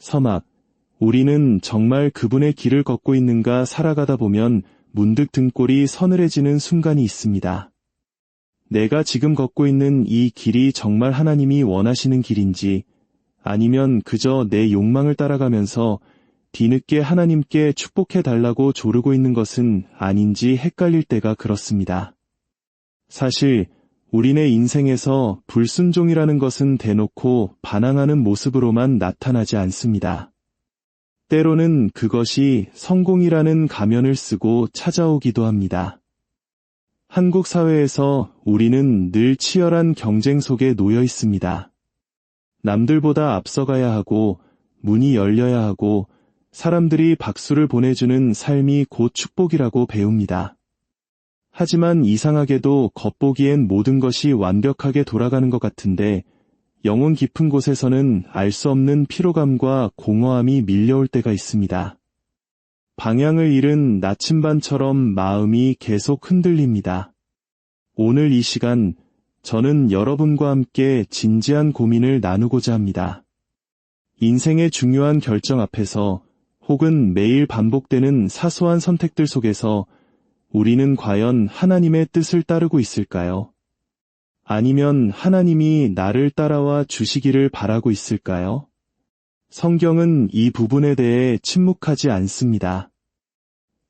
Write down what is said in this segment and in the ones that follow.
서막. 우리는 정말 그분의 길을 걷고 있는가 살아가다 보면 문득 등골이 서늘해지는 순간이 있습니다. 내가 지금 걷고 있는 이 길이 정말 하나님이 원하시는 길인지 아니면 그저 내 욕망을 따라가면서 뒤늦게 하나님께 축복해 달라고 조르고 있는 것은 아닌지 헷갈릴 때가 그렇습니다. 사실 우리네 인생에서 불순종이라는 것은 대놓고 반항하는 모습으로만 나타나지 않습니다. 때로는 그것이 성공이라는 가면을 쓰고 찾아오기도 합니다. 한국 사회에서 우리는 늘 치열한 경쟁 속에 놓여 있습니다. 남들보다 앞서가야 하고 문이 열려야 하고 사람들이 박수를 보내주는 삶이 곧 축복이라고 배웁니다. 하지만 이상하게도 겉보기엔 모든 것이 완벽하게 돌아가는 것 같은데 영혼 깊은 곳에서는 알 수 없는 피로감과 공허함이 밀려올 때가 있습니다. 방향을 잃은 나침반처럼 마음이 계속 흔들립니다. 오늘 이 시간 저는 여러분과 함께 진지한 고민을 나누고자 합니다. 인생의 중요한 결정 앞에서 혹은 매일 반복되는 사소한 선택들 속에서 우리는 과연 하나님의 뜻을 따르고 있을까요? 아니면 하나님이 나를 따라와 주시기를 바라고 있을까요? 성경은 이 부분에 대해 침묵하지 않습니다.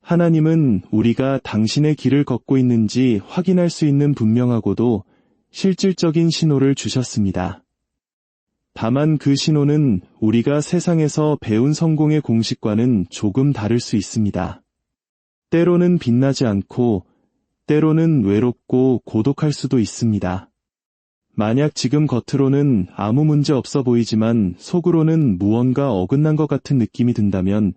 하나님은 우리가 당신의 길을 걷고 있는지 확인할 수 있는 분명하고도 실질적인 신호를 주셨습니다. 다만 그 신호는 우리가 세상에서 배운 성공의 공식과는 조금 다를 수 있습니다. 때로는 빛나지 않고 때로는 외롭고 고독할 수도 있습니다. 만약 지금 겉으로는 아무 문제 없어 보이지만 속으로는 무언가 어긋난 것 같은 느낌이 든다면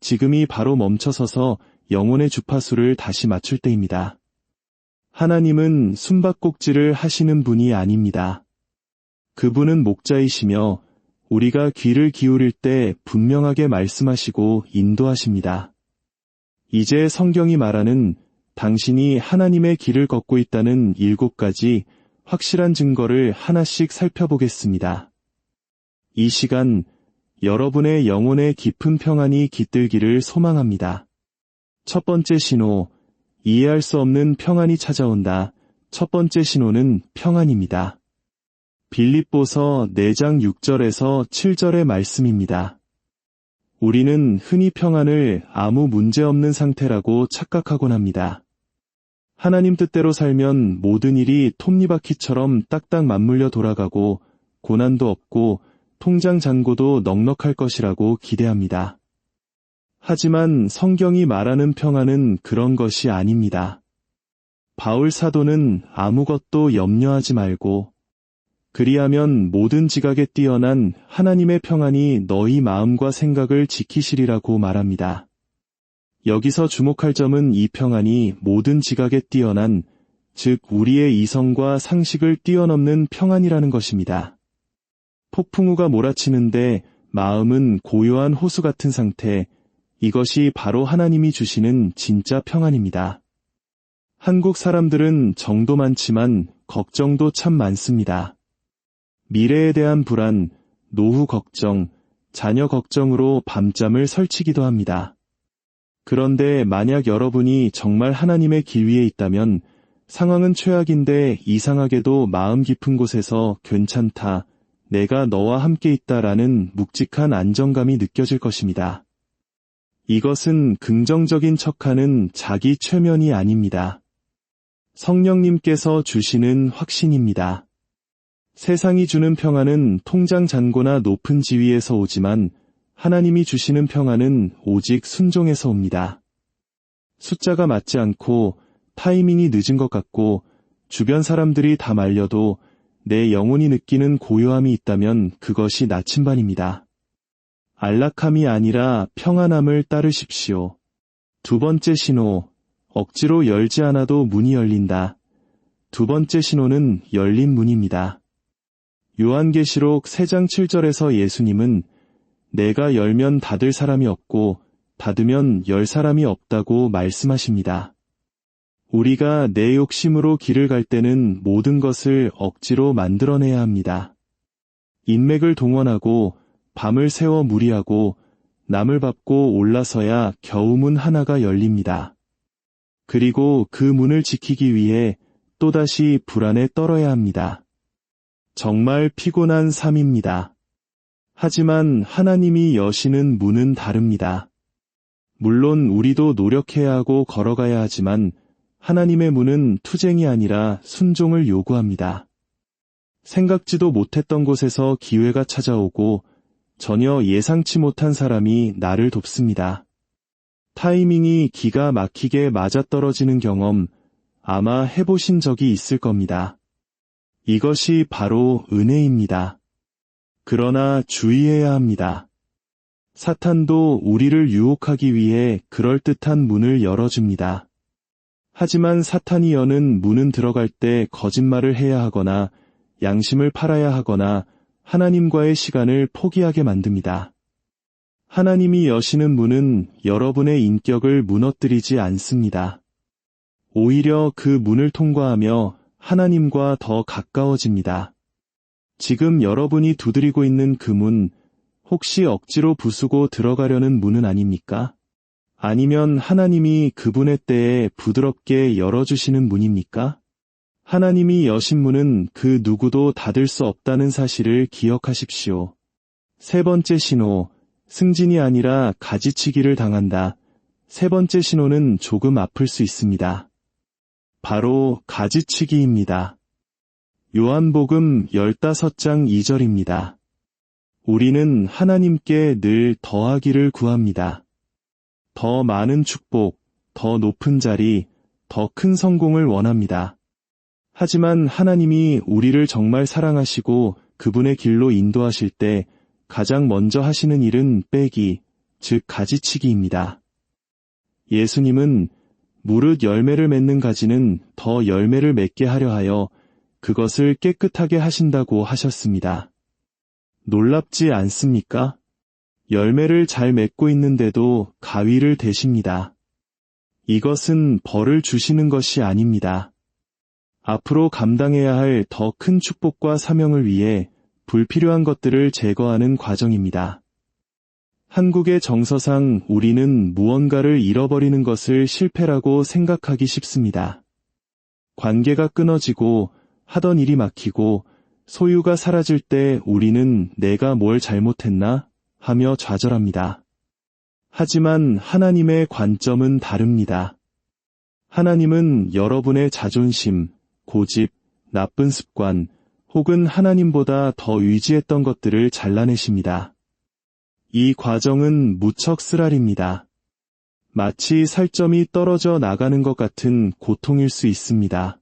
지금이 바로 멈춰서서 영혼의 주파수를 다시 맞출 때입니다. 하나님은 숨바꼭질을 하시는 분이 아닙니다. 그분은 목자이시며 우리가 귀를 기울일 때 분명하게 말씀하시고 인도하십니다. 이제 성경이 말하는 당신이 하나님의 길을 걷고 있다는 일곱 가지 확실한 증거를 하나씩 살펴보겠습니다. 이 시간 여러분의 영혼의 깊은 평안이 깃들기를 소망합니다. 첫 번째 신호, 이해할 수 없는 평안이 찾아온다. 첫 번째 신호는 평안입니다. 빌립보서 4장 6절에서 7절의 말씀입니다. 우리는 흔히 평안을 아무 문제 없는 상태라고 착각하곤 합니다. 하나님 뜻대로 살면 모든 일이 톱니바퀴처럼 딱딱 맞물려 돌아가고 고난도 없고 통장 잔고도 넉넉할 것이라고 기대합니다. 하지만 성경이 말하는 평안은 그런 것이 아닙니다. 바울 사도는 아무것도 염려하지 말고 그리하면 모든 지각에 뛰어난 하나님의 평안이 너희 마음과 생각을 지키시리라고 말합니다. 여기서 주목할 점은 이 평안이 모든 지각에 뛰어난, 즉 우리의 이성과 상식을 뛰어넘는 평안이라는 것입니다. 폭풍우가 몰아치는데 마음은 고요한 호수 같은 상태, 이것이 바로 하나님이 주시는 진짜 평안입니다. 한국 사람들은 정도 많지만 걱정도 참 많습니다. 미래에 대한 불안, 노후 걱정, 자녀 걱정으로 밤잠을 설치기도 합니다. 그런데 만약 여러분이 정말 하나님의 길 위에 있다면 상황은 최악인데 이상하게도 마음 깊은 곳에서 괜찮다, 내가 너와 함께 있다라는 묵직한 안정감이 느껴질 것입니다. 이것은 긍정적인 척하는 자기 최면이 아닙니다. 성령님께서 주시는 확신입니다. 세상이 주는 평안은 통장 잔고나 높은 지위에서 오지만 하나님이 주시는 평안은 오직 순종에서 옵니다. 숫자가 맞지 않고 타이밍이 늦은 것 같고 주변 사람들이 다 말려도 내 영혼이 느끼는 고요함이 있다면 그것이 나침반입니다. 안락함이 아니라 평안함을 따르십시오. 두 번째 신호, 억지로 열지 않아도 문이 열린다. 두 번째 신호는 열린 문입니다. 요한계시록 3장 7절에서 예수님은 내가 열면 닫을 사람이 없고 닫으면 열 사람이 없다고 말씀하십니다. 우리가 내 욕심으로 길을 갈 때는 모든 것을 억지로 만들어내야 합니다. 인맥을 동원하고 밤을 새워 무리하고 남을 밟고 올라서야 겨우 문 하나가 열립니다. 그리고 그 문을 지키기 위해 또다시 불안에 떨어야 합니다. 정말 피곤한 삶입니다. 하지만 하나님이 여시는 문은 다릅니다. 물론 우리도 노력해야 하고 걸어가야 하지만 하나님의 문은 투쟁이 아니라 순종을 요구합니다. 생각지도 못했던 곳에서 기회가 찾아오고 전혀 예상치 못한 사람이 나를 돕습니다. 타이밍이 기가 막히게 맞아떨어지는 경험 아마 해보신 적이 있을 겁니다. 이것이 바로 은혜입니다. 그러나 주의해야 합니다. 사탄도 우리를 유혹하기 위해 그럴듯한 문을 열어줍니다. 하지만 사탄이 여는 문은 들어갈 때 거짓말을 해야 하거나 양심을 팔아야 하거나 하나님과의 시간을 포기하게 만듭니다. 하나님이 여시는 문은 여러분의 인격을 무너뜨리지 않습니다. 오히려 그 문을 통과하며 하나님과 더 가까워집니다. 지금 여러분이 두드리고 있는 그 문, 혹시 억지로 부수고 들어가려는 문은 아닙니까? 아니면 하나님이 그분의 때에 부드럽게 열어주시는 문입니까? 하나님이 여신 문은 그 누구도 닫을 수 없다는 사실을 기억하십시오. 세 번째 신호, 승진이 아니라 가지치기를 당한다. 세 번째 신호는 조금 아플 수 있습니다. 바로 가지치기입니다. 요한복음 15장 2절입니다. 우리는 하나님께 늘 더하기를 구합니다. 더 많은 축복, 더 높은 자리, 더 큰 성공을 원합니다. 하지만 하나님이 우리를 정말 사랑하시고 그분의 길로 인도하실 때 가장 먼저 하시는 일은 빼기, 즉 가지치기입니다. 예수님은 무릇 열매를 맺는 가지는 더 열매를 맺게 하려 하여 그것을 깨끗하게 하신다고 하셨습니다. 놀랍지 않습니까? 열매를 잘 맺고 있는데도 가위를 대십니다. 이것은 벌을 주시는 것이 아닙니다. 앞으로 감당해야 할 더 큰 축복과 사명을 위해 불필요한 것들을 제거하는 과정입니다. 한국의 정서상 우리는 무언가를 잃어버리는 것을 실패라고 생각하기 쉽습니다. 관계가 끊어지고 하던 일이 막히고 소유가 사라질 때 우리는 내가 뭘 잘못했나 하며 좌절합니다. 하지만 하나님의 관점은 다릅니다. 하나님은 여러분의 자존심, 고집, 나쁜 습관, 혹은 하나님보다 더 의지했던 것들을 잘라내십니다. 이 과정은 무척 쓰라립니다. 마치 살점이 떨어져 나가는 것 같은 고통일 수 있습니다.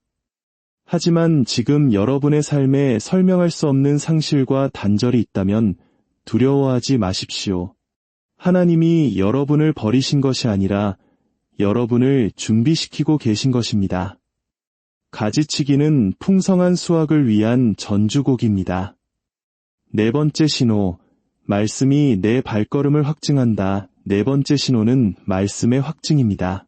하지만 지금 여러분의 삶에 설명할 수 없는 상실과 단절이 있다면 두려워하지 마십시오. 하나님이 여러분을 버리신 것이 아니라 여러분을 준비시키고 계신 것입니다. 가지치기는 풍성한 수확을 위한 전주곡입니다. 네 번째 신호, 말씀이 내 발걸음을 확증한다. 네 번째 신호는 말씀의 확증입니다.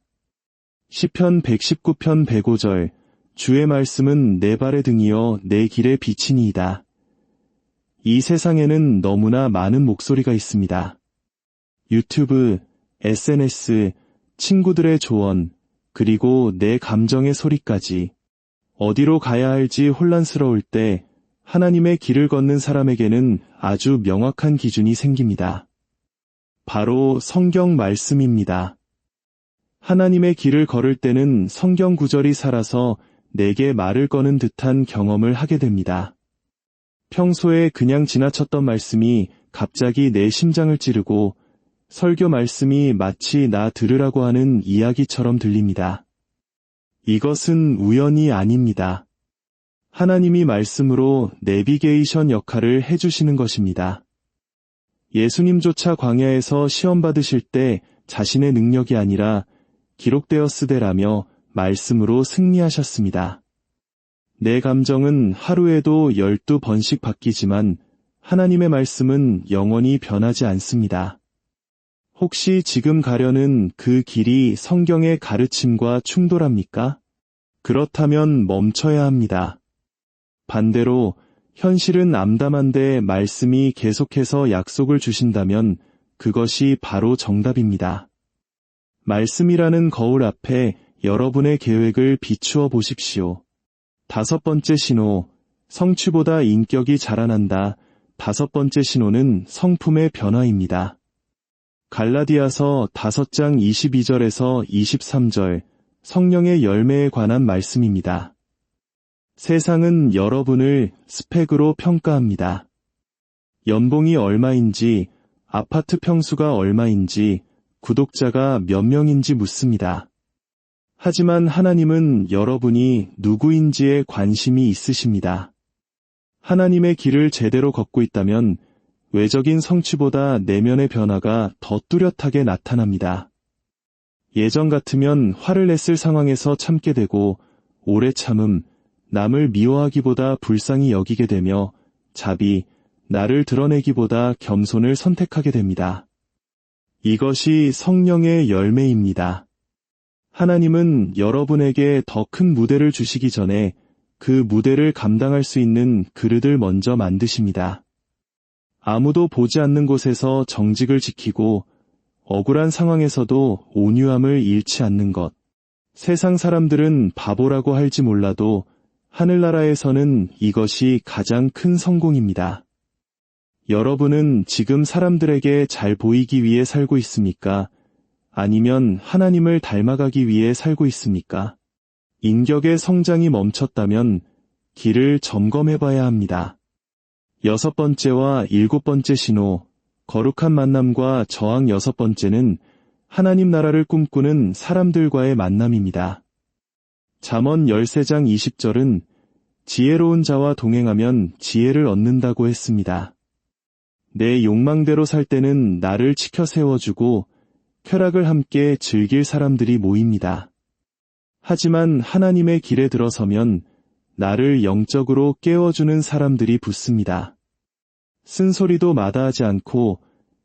시편 119편 105절, 주의 말씀은 내 발의 등이요 내 길의 빛이니이다. 이 세상에는 너무나 많은 목소리가 있습니다. 유튜브, SNS, 친구들의 조언, 그리고 내 감정의 소리까지. 어디로 가야 할지 혼란스러울 때 하나님의 길을 걷는 사람에게는 아주 명확한 기준이 생깁니다. 바로 성경 말씀입니다. 하나님의 길을 걸을 때는 성경 구절이 살아서 내게 말을 거는 듯한 경험을 하게 됩니다. 평소에 그냥 지나쳤던 말씀이 갑자기 내 심장을 찌르고 설교 말씀이 마치 나 들으라고 하는 이야기처럼 들립니다. 이것은 우연이 아닙니다. 하나님이 말씀으로 내비게이션 역할을 해주시는 것입니다. 예수님조차 광야에서 시험 받으실 때 자신의 능력이 아니라 기록되었으되라며 말씀으로 승리하셨습니다. 내 감정은 하루에도 열두 번씩 바뀌지만 하나님의 말씀은 영원히 변하지 않습니다. 혹시 지금 가려는 그 길이 성경의 가르침과 충돌합니까? 그렇다면 멈춰야 합니다. 반대로 현실은 암담한데 말씀이 계속해서 약속을 주신다면 그것이 바로 정답입니다. 말씀이라는 거울 앞에 여러분의 계획을 비추어 보십시오. 다섯 번째 신호, 성취보다 인격이 자라난다. 다섯 번째 신호는 성품의 변화입니다. 갈라디아서 5장 22절에서 23절, 성령의 열매에 관한 말씀입니다. 세상은 여러분을 스펙으로 평가합니다. 연봉이 얼마인지, 아파트 평수가 얼마인지, 구독자가 몇 명인지 묻습니다. 하지만 하나님은 여러분이 누구인지에 관심이 있으십니다. 하나님의 길을 제대로 걷고 있다면 외적인 성취보다 내면의 변화가 더 뚜렷하게 나타납니다. 예전 같으면 화를 냈을 상황에서 참게 되고 오래 참음, 남을 미워하기보다 불쌍히 여기게 되며 자비, 나를 드러내기보다 겸손을 선택하게 됩니다. 이것이 성령의 열매입니다. 하나님은 여러분에게 더 큰 무대를 주시기 전에 그 무대를 감당할 수 있는 그릇을 먼저 만드십니다. 아무도 보지 않는 곳에서 정직을 지키고 억울한 상황에서도 온유함을 잃지 않는 것. 세상 사람들은 바보라고 할지 몰라도 하늘나라에서는 이것이 가장 큰 성공입니다. 여러분은 지금 사람들에게 잘 보이기 위해 살고 있습니까? 아니면 하나님을 닮아가기 위해 살고 있습니까? 인격의 성장이 멈췄다면 길을 점검해 봐야 합니다. 여섯 번째와 일곱 번째 신호, 거룩한 만남과 저항 여섯 번째는 하나님 나라를 꿈꾸는 사람들과의 만남입니다. 잠언 13장 20절은 지혜로운 자와 동행하면 지혜를 얻는다고 했습니다. 내 욕망대로 살 때는 나를 치켜 세워주고 쾌락을 함께 즐길 사람들이 모입니다. 하지만 하나님의 길에 들어서면 나를 영적으로 깨워주는 사람들이 붙습니다. 쓴소리도 마다하지 않고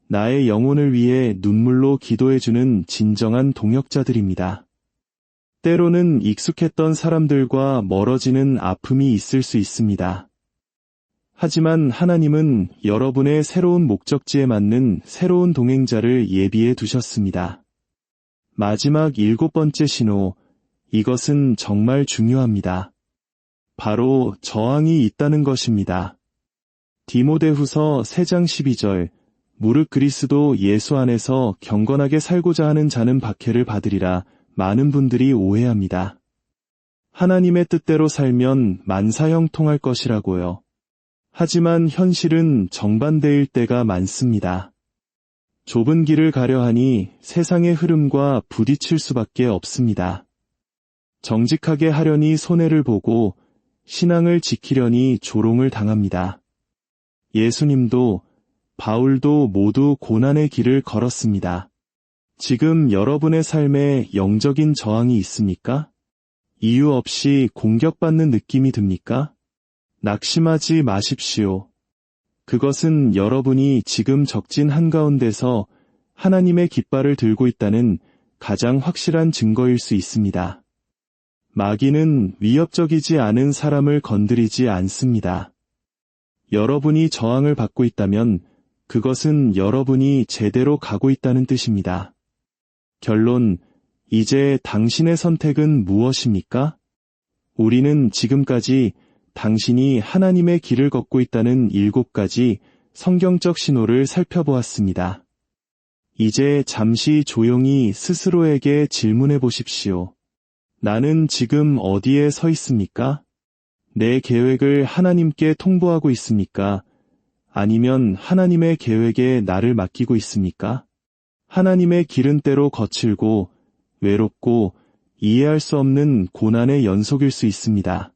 나의 영혼을 위해 눈물로 기도해주는 진정한 동역자들입니다. 때로는 익숙했던 사람들과 멀어지는 아픔이 있을 수 있습니다. 하지만 하나님은 여러분의 새로운 목적지에 맞는 새로운 동행자를 예비해 두셨습니다. 마지막 일곱 번째 신호, 이것은 정말 중요합니다. 바로 저항이 있다는 것입니다. 디모데후서 3장 12절, 무릇 그리스도 예수 안에서 경건하게 살고자 하는 자는 박해를 받으리라 많은 분들이 오해합니다. 하나님의 뜻대로 살면 만사형통할 것이라고요. 하지만 현실은 정반대일 때가 많습니다. 좁은 길을 가려 하니 세상의 흐름과 부딪힐 수밖에 없습니다. 정직하게 하려니 손해를 보고 신앙을 지키려니 조롱을 당합니다. 예수님도 바울도 모두 고난의 길을 걸었습니다. 지금 여러분의 삶에 영적인 저항이 있습니까? 이유 없이 공격받는 느낌이 듭니까? 낙심하지 마십시오. 그것은 여러분이 지금 적진 한가운데서 하나님의 깃발을 들고 있다는 가장 확실한 증거일 수 있습니다. 마귀는 위협적이지 않은 사람을 건드리지 않습니다. 여러분이 저항을 받고 있다면 그것은 여러분이 제대로 가고 있다는 뜻입니다. 결론, 이제 당신의 선택은 무엇입니까? 우리는 지금까지 당신이 하나님의 길을 걷고 있다는 일곱 가지 성경적 신호를 살펴보았습니다. 이제 잠시 조용히 스스로에게 질문해 보십시오. 나는 지금 어디에 서 있습니까? 내 계획을 하나님께 통보하고 있습니까? 아니면 하나님의 계획에 나를 맡기고 있습니까? 하나님의 길은 때로 거칠고 외롭고 이해할 수 없는 고난의 연속일 수 있습니다.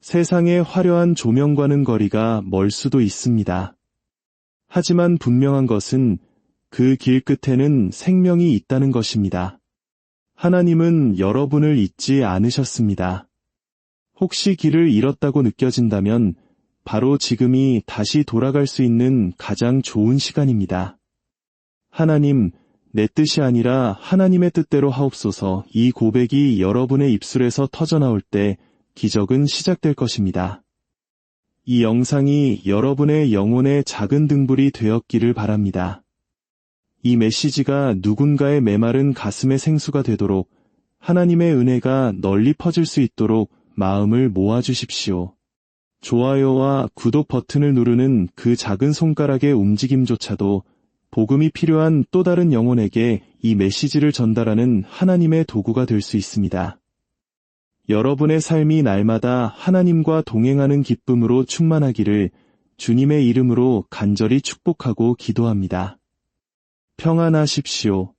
세상의 화려한 조명과는 거리가 멀 수도 있습니다. 하지만 분명한 것은 그 길 끝에는 생명이 있다는 것입니다. 하나님은 여러분을 잊지 않으셨습니다. 혹시 길을 잃었다고 느껴진다면 바로 지금이 다시 돌아갈 수 있는 가장 좋은 시간입니다. 하나님, 내 뜻이 아니라 하나님의 뜻대로 하옵소서 이 고백이 여러분의 입술에서 터져나올 때 기적은 시작될 것입니다. 이 영상이 여러분의 영혼의 작은 등불이 되었기를 바랍니다. 이 메시지가 누군가의 메마른 가슴의 생수가 되도록 하나님의 은혜가 널리 퍼질 수 있도록 마음을 모아주십시오. 좋아요와 구독 버튼을 누르는 그 작은 손가락의 움직임조차도 복음이 필요한 또 다른 영혼에게 이 메시지를 전달하는 하나님의 도구가 될 수 있습니다. 여러분의 삶이 날마다 하나님과 동행하는 기쁨으로 충만하기를 주님의 이름으로 간절히 축복하고 기도합니다. 평안하십시오.